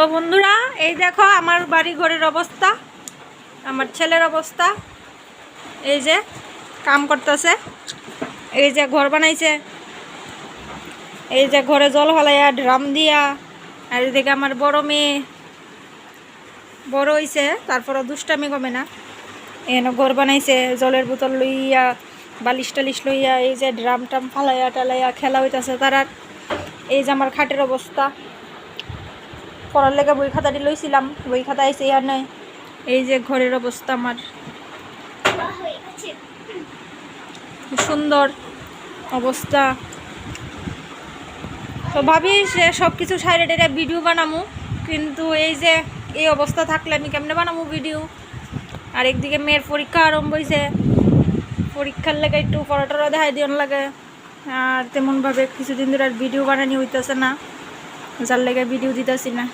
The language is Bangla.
তো বন্ধুরা, এই দেখো আমার বাড়ি ঘরের অবস্থা, আমার ছেলের অবস্থা। এই যে কাম করতেছে, এই যে ঘর বানাইছে, এই যে ঘরে জল ফলাইয়া, ড্রাম দিয়া, আর এদিকে আমার বড় মেয়ে, বড় হইছে তারপরে দুষ্টামি কমে না। এনে ঘর বানাইছে, জলের বোতল লইয়া, বালিশ টালিশ লইয়া, এই যে ড্রাম টাম ফালাইয়া টালাইয়া খেলা হইতাছে তারার। এই যে আমার খাটের অবস্থা। পড়ার লেগে বই খাতাটি লইছিলাম, বই খাতা আইসে আর নাই। এই যে ঘরের অবস্থা আমার। সুন্দর অবস্থা। তো ভাবি সে সব কিছু সাইডে টেরে ভিডিও বানামু, কিন্তু এই যে এই অবস্থা থাকলে আমি কেমনে বানামু ভিডিও? আর একদিকে মেয়ের পরীক্ষা আরম্ভ হয়েছে পরীক্ষার লেগে একটু পড়াটরা দেখাই দিন লাগে। আর তেমনভাবে কিছুদিন ধরে আর ভিডিও বানানি হইতেছে না। যার লেগে ভিডিও দিতেছি না।